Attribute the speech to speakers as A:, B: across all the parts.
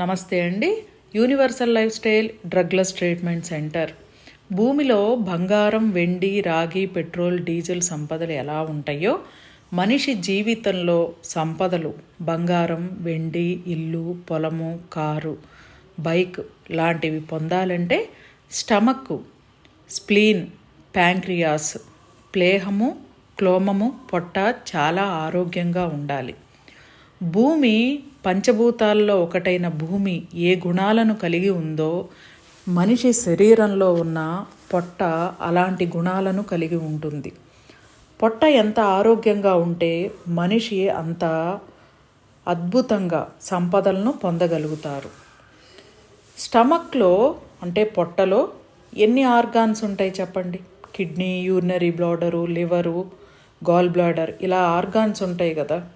A: నమస్తే అండి. Universal lifestyle drugless treatment centre. భూమిలో బంగారం వెండి రాగి పెట్రోల్ డీజిల్ సంపదలు ఎలా ఉంటాయో మనిషి జీవితంలో సంపదలు బంగారం వెండి ఇల్లు పొలము కారు బైక్ లాంటివి పొందాలంటే స్టమక్ స్ప్లీన్ ప్యాంక్రియాస్ ప్లేహము క్లోమము పొట్ట చాలా ఆరోగ్యంగా ఉండాలి. భూమి పంచభూతాల్లో ఒకటైన భూమి ఏ గుణాలను కలిగి ఉందో మనిషి శరీరంలో ఉన్న పొట్ట అలాంటి గుణాలను కలిగి ఉంటుంది. పొట్ట ఎంత ఆరోగ్యంగా ఉంటే మనిషి అంత అద్భుతంగా సంపదలను పొందగలుగుతారు. స్టమక్లో అంటే పొట్టలో ఎన్ని ఆర్గాన్స్ ఉంటాయి చెప్పండి? Kidney urinary bladder liver gallbladder ఇలా ఆర్గాన్స్ ఉంటాయి కదా.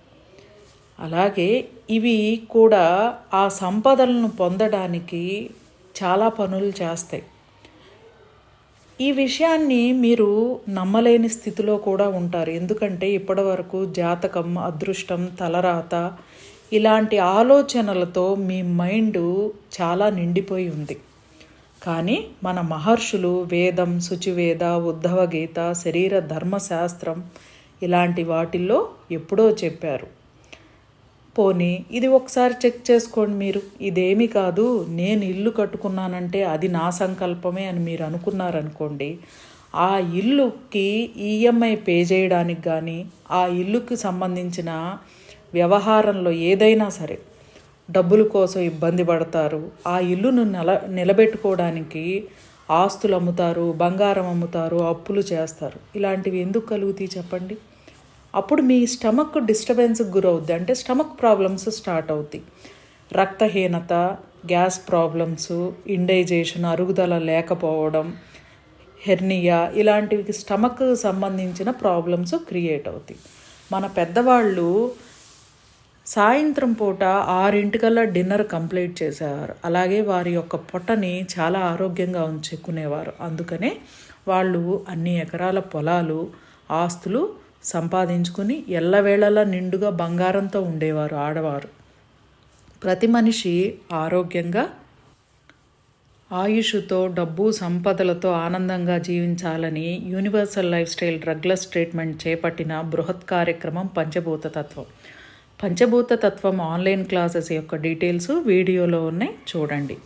A: అలాగే ఇవి కూడా ఆ సంపదలను పొందడానికి చాలా పనులు చేస్తాయి. ఈ విషయాన్ని మీరు నమ్మలేని స్థితిలో కూడా ఉంటారు. ఎందుకంటే ఇప్పటివరకు జాతకం అదృష్టం తలరాత ఇలాంటి ఆలోచనలతో మీ మైండ్ చాలా నిండిపోయి ఉంది. కానీ మన మహర్షులు వేదం శుచివేద ఉద్ధవ గీత శరీర ధర్మశాస్త్రం ఇలాంటి వాటిల్లో ఎప్పుడో చెప్పారు. పోనీ ఇది ఒకసారి చెక్ చేసుకోండి మీరు. ఇదేమి కాదు నేను ఇల్లు కట్టుకున్నానంటే అది నా సంకల్పమే అని మీరు అనుకున్నారనుకోండి ఆ ఇల్లుకి ఈఎంఐ పే చేయడానికి కానీ ఆ ఇల్లుకి సంబంధించిన వ్యవహారంలో ఏదైనా సరే డబ్బుల కోసం ఇబ్బంది పడతారు. ఆ ఇల్లును నిల నిలబెట్టుకోవడానికి ఆస్తులు అమ్ముతారు బంగారం అమ్ముతారు అప్పులు చేస్తారు. ఇలాంటివి ఎందుకు కలుగుతాయి చెప్పండి? అప్పుడు మీ స్టమక్ డిస్టర్బెన్స్కి గురవుద్ది. అంటే స్టమక్ ప్రాబ్లమ్స్ స్టార్ట్ అవుతాయి. రక్తహీనత గ్యాస్ ప్రాబ్లమ్స్ ఇండైజేషన్ అరుగుదల లేకపోవడం హెర్నియా ఇలాంటివి స్టమక్ సంబంధించిన ప్రాబ్లమ్స్ క్రియేట్ అవుతాయి. మన పెద్దవాళ్ళు సాయంత్రం పూట ఆరింటికల్లా డిన్నర్ కంప్లీట్ చేసేవారు. అలాగే వారి యొక్క పొట్టని చాలా ఆరోగ్యంగా ఉంచుకునేవారు. అందుకనే వాళ్ళు అన్ని ఎకరాల పొలాలు ఆస్తులు సంపాదించుకుని ఎల్లవేళలా నిండుగా బంగారంతో ఉండేవారు ఆడవారు. ప్రతి మనిషి ఆరోగ్యంగా ఆయుషుతో డబ్బు సంపదలతో ఆనందంగా జీవించాలని universal life style drugless treatment చేపట్టిన బృహత్ కార్యక్రమం పంచభూత తత్వం. పంచభూత తత్వం ఆన్లైన్ క్లాసెస్ యొక్క డీటెయిల్స్ వీడియోలో ఉన్నాయి. చూడండి.